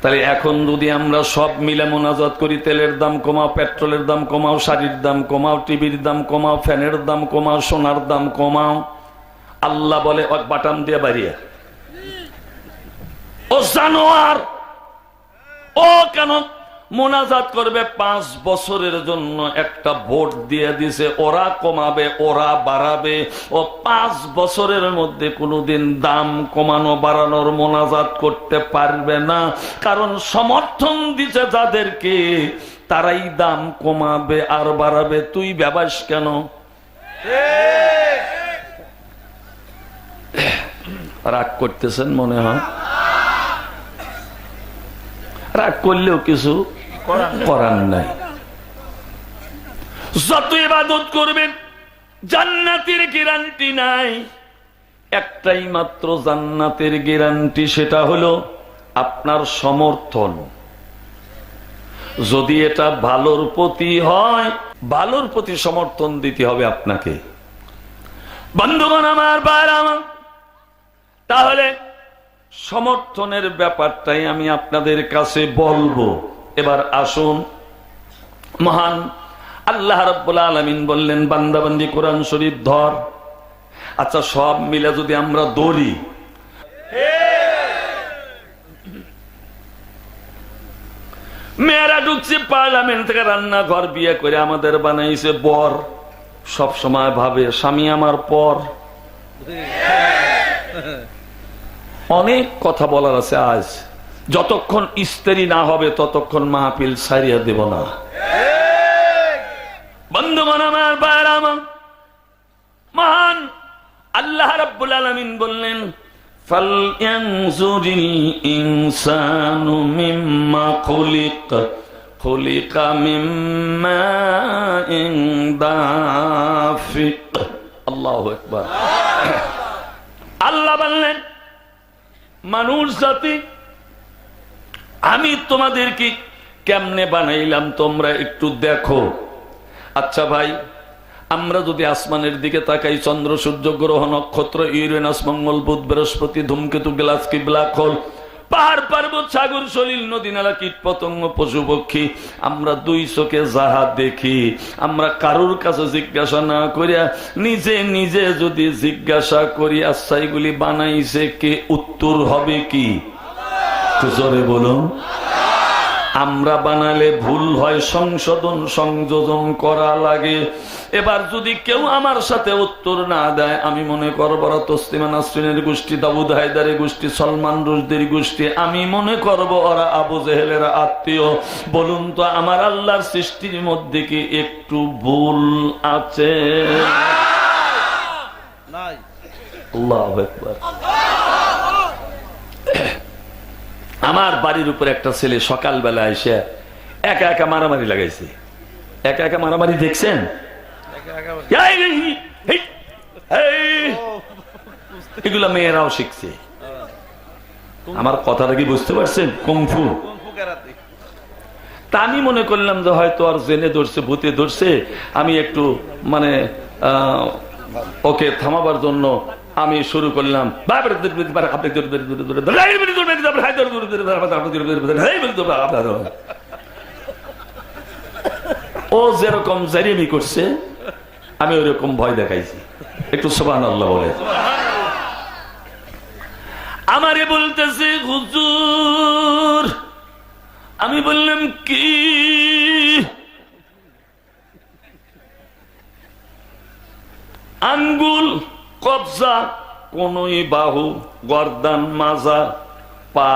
তাহলে এখন যদি আমরা সব মিলে মোনাজাত করি, তেলের দাম কমাও, পেট্রোলের দাম কমাও, শাড়ির দাম কমাও, টিভির দাম কমাও, ফ্যানের দাম কমাও, সোনার দাম কমাও, আল্লাহ বলে বাটাম দিয়ে বাড়িয়া। ও জানোয়ার, ও কেন মোনাজাত করবে পাঁচ বছরের জন্য একটা ভোট দিয়ে দিছে। ওরা কমাবে ওরা বাড়াবে। ও পাঁচ বছরের মধ্যে কোনোদিন দাম কমানো বাড়ানোর মোনাজাত করতে পারবে না। কারণ সমর্থন দিছে যাদেরকে তারাই দাম কমাবে আর বাড়াবে। তুই ব্যবাস কেন? রাগ করতেছেন মনে হয়? রাগ করলেও কিছু করার নাই। যত ইবাদত করবেন জান্নাতের গ্যারান্টি নাই। একটাই মাত্র জান্নাতের গ্যারান্টি সেটা হলো আপনার সমর্থন। যদি এটা ভালোর প্রতি হয় ভালোর প্রতি সমর্থন দিতে হবে আপনাকে। বন্ধুগণ আমার বার আমার তাহলে সমর্থনের ব্যাপারটাই আমি আপনাদের কাছে বলব। এবার আসুন। মহান আল্লাহ রব্বুল আলমিন বললেন, বান্দাবান্দি কোরআন শরীফ ধর। আচ্ছা সব মিলে যদি আমরা দৌড়ি। মেয়েরা ঢুকছে পার্লামেন্ট থেকে রান্নাঘর বিয়ে করে আমাদের বানাইছে বর। সব সময় ভাবে, স্বামী আমার পর। অনেক কথা বলার আছে আজ যতক্ষণ স্ত্রী না হবে ততক্ষণ মাহফিল সারিয়া দেব না বন্ধুগণ আমার বাইর আমার মহান আল্লাহ রাব্বুল আলামিন বললেন فَلْيَنْظُرِ الْإِنسَانُ مِمَّا خُلِقَ خُلِقَ مِن مَّاءٍ دَافِقٍ আল্লাহু আকবার আল্লাহ বললেন মানুষ জাতি। আমি তোমাদেরকে কেমনে বানাইলাম তোমরা একটু দেখো। আচ্ছা ভাই, আমরা যদি আসমানের দিকে তাকাই, চন্দ্র, সূর্য, গ্রহ, নক্ষত্র, ইউরেনাস, মঙ্গল, বুধ, বৃহস্পতি, ধূমকেতু, গ্লাস কি ব্ল্যাক হোল পাহাড় পার্বত সাগর সলিল নদী নালা কীট পতঙ্গ পশু পক্ষী। আমরা দুই চোখে যাহা দেখি। আমরা কারুর কাছে জিজ্ঞাসা না করিয়া নিজে নিজে যদি জিজ্ঞাসা করি আচ্ছা এগুলি বানাইছে কে? উত্তর হবে কি? জোরে বলুন। আমরা বানালে ভুল হয় সংশোধন সংযোজন করা লাগে। এবার যদি কেউ আমার সাথে উত্তর না দেয় আমি মনে করব তসলিমা নাসরিনের গোষ্ঠী দাবুদ হায়দারের গোষ্ঠী সলমান রুশদের গোষ্ঠী। আমি মনে করব ওরা আবু জেহেলের আত্মীয়। বলুন তো আমার আল্লাহর সৃষ্টির মধ্যে কি একটু ভুল আছে? আল্লাহু আমার বাড়ির উপর একটা ছেলে সকালবেলা এসে একা একা মারামারি লাগাইছে। একা একা মারামারি দেখছেন। এগুলা মেয়েরাও শিখছে। আমার কথাটা কি বুঝতে পারছেন? কুমফু তা আমি মনে করলাম যে হয়তো আর জেনে ধরছে, ভূতে ধরছে। আমি একটু মানে ওকে থামাবার জন্য আমি শুরু করলাম ও যেরকম জারিমি করছে আমি ওইরকম ভয় দেখাইছি একটু সোবান আল্লাহ বলে আমারে বলতেছে হুজুর আমি বললাম কি আঙ্গুল কবজা, কোনই বাহু, গর্দান, মাজা, পা,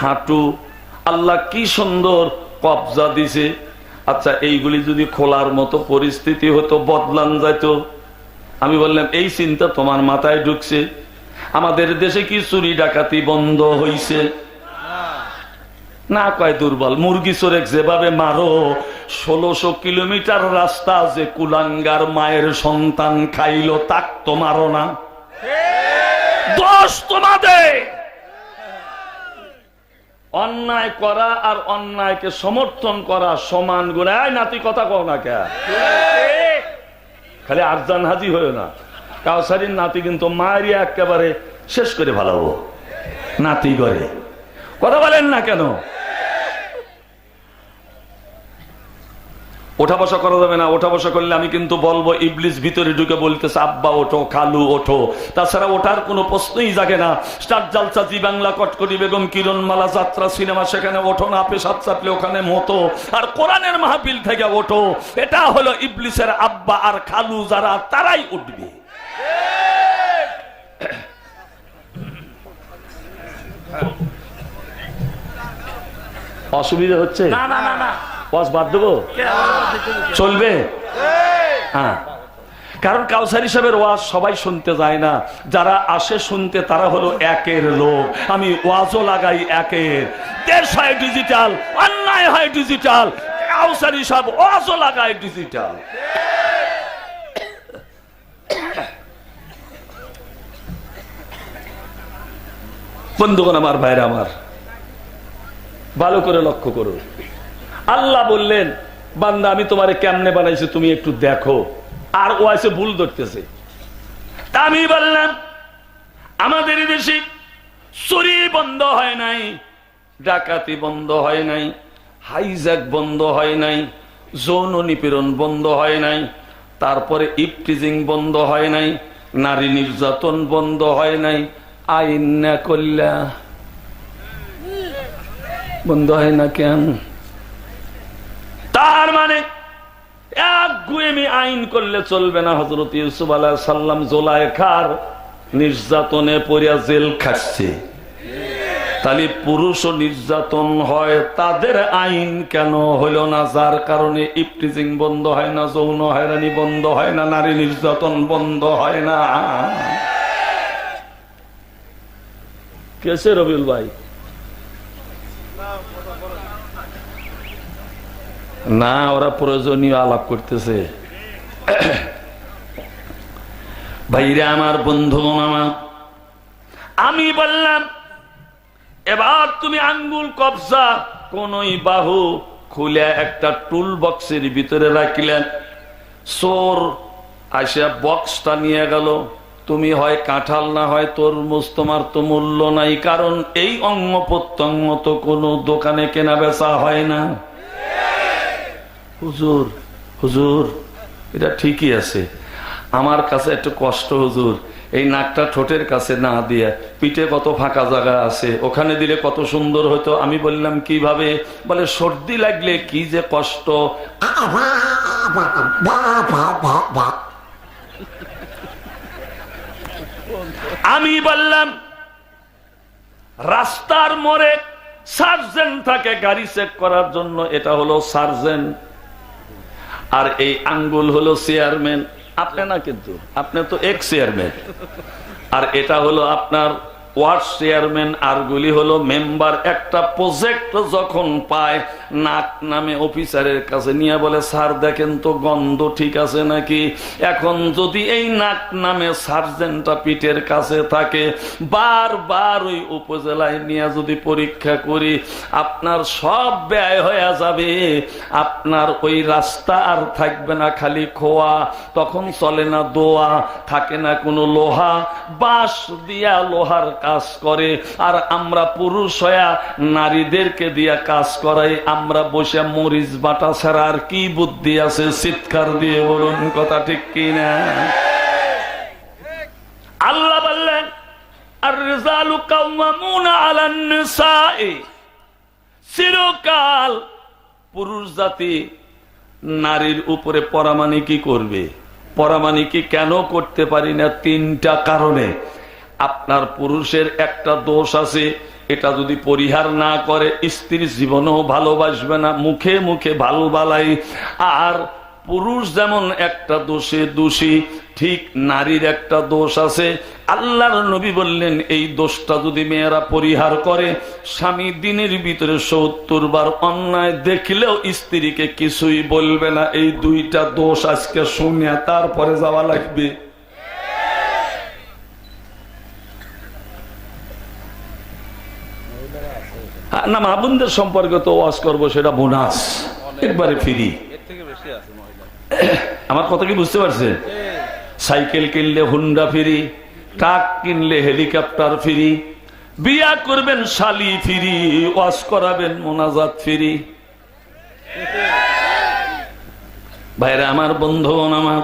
হাঁটু। আল্লাহ কি সুন্দর কবজা দিছে। আচ্ছা এইগুলি যদি খোলার মতো পরিস্থিতি হতো, বদলান যাইত। আমি বললাম, এই চিন্তা তোমার মাথায় ঢুকছে। আমাদের দেশে কি চুরি ডাকাতি বন্ধ হইছে? না কয় দুর্বল, মুরগি চোরেক যেভাবে মারো ষোলোশো কিলোমিটার রাস্তা যে কুলাঙ্গার মায়ের সন্তান খাইলো, তাক তো মারো না। দোষ তোমাদের! অন্যায় করা আর অন্যায়কে সমর্থন করা সমান গুণে। আয় নাতি, কথা কও না কে? খালি আরজান হাজি হয়ে না। কাউসারির নাতি কিন্তু মারিয়া একেবারে শেষ করে ভালাবো নাতি করে কথা বলেন না কেন? ওঠা বসা করা যাবে না ওঠা বসা করলে আমি কিন্তু বলব ইবলিস ভিতরে ঢুকে বলতেছে আব্বা ওঠো খালু ওঠো। তাছাড়া ওঠার কোনো প্রশ্নই জাগে না। স্টার জালসা জি বাংলা কটকটি বেগম কিরণমালা যাত্রা সিনেমা সেখানে ওঠো না পেশাব চাপলে ওখানে মতো। আর কোরআনের মাহফিল থেকে ওঠো। এটা হলো ইবলিসের আব্বা আর খালু যারা তারাই উঠবে। অসুবিধা হচ্ছে? না না না না। ওয়াজ বাদ দেবো? চলবে? হ্যাঁ। কারণ কাউসার হিসাবের ওয়াজ সবাই শুনতে যায় না। যারা আসে শুনতে তারা হলো একের লোক। আমি ওয়াজও লাগাই একের। দেশ হয় ডিজিটাল অন্যায় হয় ডিজিটাল কাউসার হিসাব ওয়াজও লাগাই ডিজিটাল বন্ধুগণ আমার ভাইরা আমার। ভালো করে লক্ষ্য করো আল্লাহ বললেন, বান্দা, আমি তোমারে কেমনে বানাইছি তুমি একটু দেখো। আর ও আছে ভুল ধরতেছে। আমি বললাম, আমাদের দেশে চুরি বন্ধ হয় নাই, ডাকাতি বন্ধ হয় নাই, হাইজ্যাক বন্ধ হয় নাই, যৌন নিপীড়ন বন্ধ হয় নাই, তারপরে ইপটিজিং বন্ধ হয় নাই, নারী নির্যাতন বন্ধ হয় নাই, আইন না করলা বন্ধ হয় না কেন? তার মানে এক গুয়েমি আইন করলে চলবে না হজরত ইউসুফ আলাহ সাল্লাম জোলায় খার নির্যাতনে পড়িয়া জেল খাচ্ছে তাহলে পুরুষ নির্যাতন হয়, তাদের আইন কেন হইল না? যার কারণে ইপটিজিং বন্ধ হয় না, যৌন হয়রানি বন্ধ হয় না, নারী নির্যাতন বন্ধ হয় না। কেসে রবিউল ভাই? না, ওরা প্রয়োজনীয় আলাপ করতেছে। ভাইরা আমার বন্ধু আমার আমি বললাম, এবার তুমি আঙ্গুল কবজা, কোনই বাহু খুলে একটা টুল বক্সের ভিতরে রাখিলেন। চোর আসে বক্সটা নিয়ে গেল। তুমি হয় কাঁঠাল না হয় তরমুজ, তোমার তো মূল্য নাই, কারণ এই অঙ্গ প্রত্যঙ্গ তো কোনো দোকানে কেনা বেচা হয় না। হুজুর হুজুর, এটা ঠিকই আছে। আমার কাছে একটু কষ্ট, হুজুর। এই নাকটা ঠোঁটের কাছে না দিয়ে পিঠে কত ফাঁকা জায়গা আছে, ওখানে দিলে কত সুন্দর হতো আমি বললাম, কীভাবে? বলে, সর্দি লাগলে কি যে কষ্ট। আমি বললাম, রাস্তার মোড়ে সার্জেন্ট থাকে গাড়ি চেক করার জন্য, এটা হলো সার্জেন্ট। আর এই আঙ্গুল হলো চেয়ারম্যান। আপনি না কিন্তু, আপনি তো এক চেয়ারম্যান আর এটা হলো আপনার ওয়ার্ড চেয়ারম্যান আর গুলি হলো মেম্বার। একটা প্রজেক্ট যখন পায়, নাক নামে অফিসারের কাছে নিয়ে বলে, স্যার, দেখেন তো গন্ধ ঠিক আছে নাকি? এখন যদি এই নাক নামে সার্জেন্টটা পিঠের কাছে থাকে, বারবার ওই উপজেলায় নিয়ে যদি পরীক্ষা করি, আপনার সব ব্যয় হয়ে যাবে। আপনার ওই রাস্তা আর থাকবে না খালি খোয়া, তখন চলে না দোয়া, থাকে না কোনো লোহা। বাঁশ দিয়া লোহার কাজ করে, আর আমরা পুরুষ হয়া নারীদেরকে দিয়া কাজ করাই, আমরা বসে মরিচ বাটা ছাড়া আর কি বুদ্ধি আছে? চিৎকার দিয়ে বলুন, কথা ঠিক কিনা? আল্লাহ বললেন আর রেজালু কাউমামুনা আলান চিরকাল পুরুষ জাতি নারীর উপরে পরামানি কি করবে? পরামানি কি কেন করতে পারি না? তিনটা কারণে। আপনার পুরুষের একটা দোষ আছে, এটা যদি পরিহার না করে, স্ত্রীর জীবনেও ভালোবাসবে না, মুখে মুখে ভালো বালাই। আর পুরুষ যেমন একটা দোষে দোষী, ঠিক নারীর একটা দোষ আছে। আল্লাহর নবী বললেন, এই দোষটা যদি মেয়েরা পরিহার করে, স্বামী দিনের ভিতরে সত্তর বার অন্যায় দেখলেও স্ত্রীকে কিছুই বলবে না। এই দুইটা দোষ আজকে শুনিয়া তারপরে যাওয়া লাগবে। না, মা বোনদের সম্পর্কে তো ওয়াজ করব, সেটা বোনাস। একবারে ফিরি। আমার কথা কি বুঝতে পারছেন? সাইকেল কিনলে হুন্ডা ফ্রি, ট্রাক কিনলে হেলিকপ্টার ফ্রি, বিয়া করবেন শালি ফিরি ওয়াশ করাবেন মোনাজাত ফিরি। ভাইরা, আমার বন্ধুগণ আমার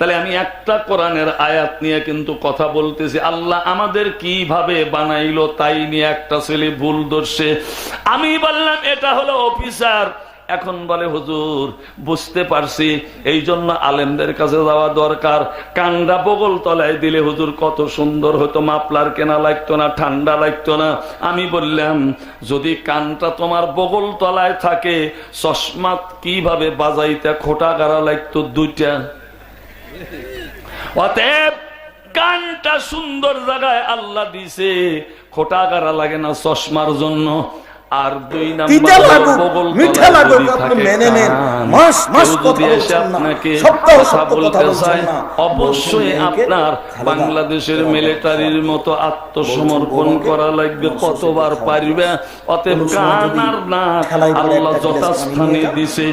তাহলে আমি একটা কোরআনের আয়াত নিয়ে কিন্তু কথা বলতেছি। আল্লাহ আমাদের কীভাবে বানাইলো তাই নিয়ে একটা ছেলে ভুল ধরছে। আমি বললাম, এটা হলো অফিসার। এখন বলে, হুজুর, বুঝতে পারছি। এই জন্য আলেমদের কাছে যাওয়া দরকার। কান্ডা বগল তলায় দিলে, হুজুর, কত সুন্দর হতো। মাপলার কেনা লাগতো না, ঠান্ডা লাগতো না। আমি বললাম, যদি কানটা তোমার বগল তলায় থাকে, চশমা কীভাবে বাজাইতে? খোটা গাড়া লাগতো দুইটা। অতএব কানটা সুন্দর জায়গায় আল্লাহ দিছে খোটা গাড়া লাগে না চশমার জন্য। আর দুই নাম্বার অবশ্যই আপনার বাংলাদেশের মিলিটারির মতো আত্মসমর্পণ করা লাগবে কতবার পারিবে? অতএব কান আর না আল্লাহ যথাস্থানে দিছে।